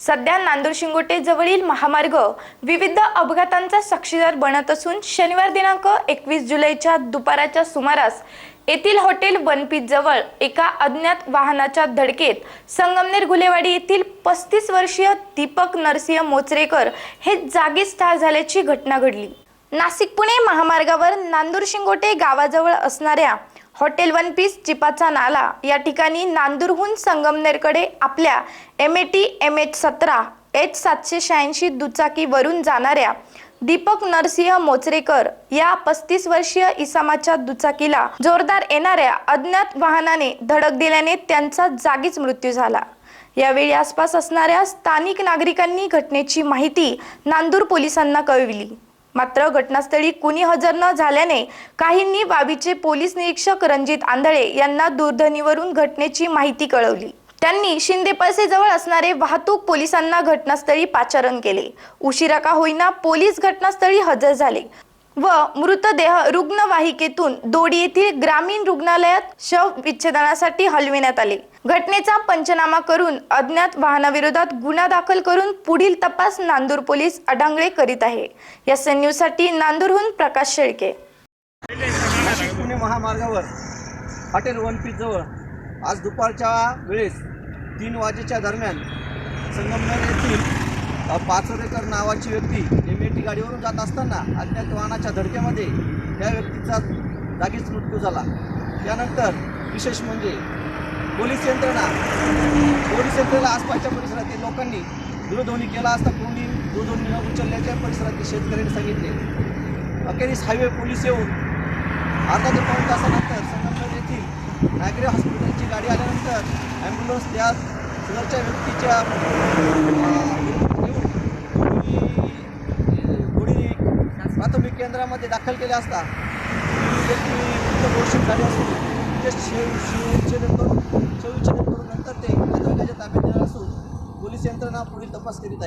सध्या नांदूर शिंगोटे जवळील महामार्ग विविध अपघातांचा साक्षीदार बनत असून शनिवार दिनांक एकवीस जुलैच्या दुपाराच्या सुमारास येथील हॉटेल वनपीच जवळ एका अज्ञात वाहनाच्या धडकेत संगमनेर गुलेवाडी येथील पस्तीस वर्षीय दीपक नरसिंह मोचरेकर हे जागीच ठार झाल्याची घटना घडली. नाशिक पुणे महामार्गावर नांदूर शिंगोटे गावाजवळ असणाऱ्या हॉटेल वन पीस चिपाचा नाला या ठिकाणी नांदूरहून संगमनेरकडे आपल्या M A T M H सतरा एच सातशे शहाऐंशी दुचाकीवरून जाणाऱ्या दीपक नरसिंह मोचरेकर या पस्तीस वर्षीय इसामाच्या दुचाकीला जोरदार येणाऱ्या अज्ञात वाहनाने धडक दिल्याने त्यांचा जागीच मृत्यू झाला. यावेळी आसपास असणाऱ्या स्थानिक नागरिकांनी घटनेची माहिती नांदूर पोलिसांना कळविली. मात्र घटनास्थळी कुणी हजर न झाल्याने काहींनी बाबीचे पोलीस निरीक्षक रणजित आंधळे यांना दूरध्वनीवरून घटनेची माहिती कळवली. त्यांनी शिंदे जवळ असणारे वाहतूक पोलिसांना घटनास्थळी पाचारण केले. उशिरा का होईना पोलीस घटनास्थळी हजर झाले व मृतदेह रुग्णवाहिकेतून दोडी येथील ग्रामीण रुग्णालयात शव विच्छेदनासाठी हलविण्यात आले. घटनेचा पंचनामा करून अज्ञात वाहनाविरोधात गुन्हा दाखल करून पुढील तपास नांदूर पोलीस अडांगळे करीत आहे. या न्यूजसाठी नांदूरहून प्रकाश शेळके. नाशिक पुणे महामार्गावर हॉटेल वन पीस जवळ आज दुपारच्या वेळेस तीन वाजेच्या दरम्यान संगमनेर येथील पाचोरेकर नावाची व्यक्ती एम ए टी गाडीवरून जात असताना अज्ञात वाहनाच्या धडकेमध्ये त्या व्यक्तीचा जागीच मृत्यू झाला. त्यानंतर विशेष म्हणजे पोलीस यंत्रणा. पोलीस यंत्रणेला आसपासच्या परिसरातील लोकांनी दूरध्वनी केला असता कोणी दूरध्वनी न उचलल्याच्या परिसरातील शेतकऱ्यांनी सांगितले. अखेरीस हायवे पोलीस येऊन अर्धा ते पाऊन तासानंतर संगमनेर येथील नागरी हॉस्पिटलची गाडी आल्यानंतर ॲम्ब्युलन्स त्या सदरच्या व्यक्तीच्या प्राथमिक केंद्रामध्ये दाखल केले असता. व्यक्ती मृत झाली असून ते शिव शिवच्छेदन करून शवविच्छेदन करून नंतर ते नातेवाईकाच्या ताब्यात देणार असून पोलीस यंत्रणा पुढील तपास करीत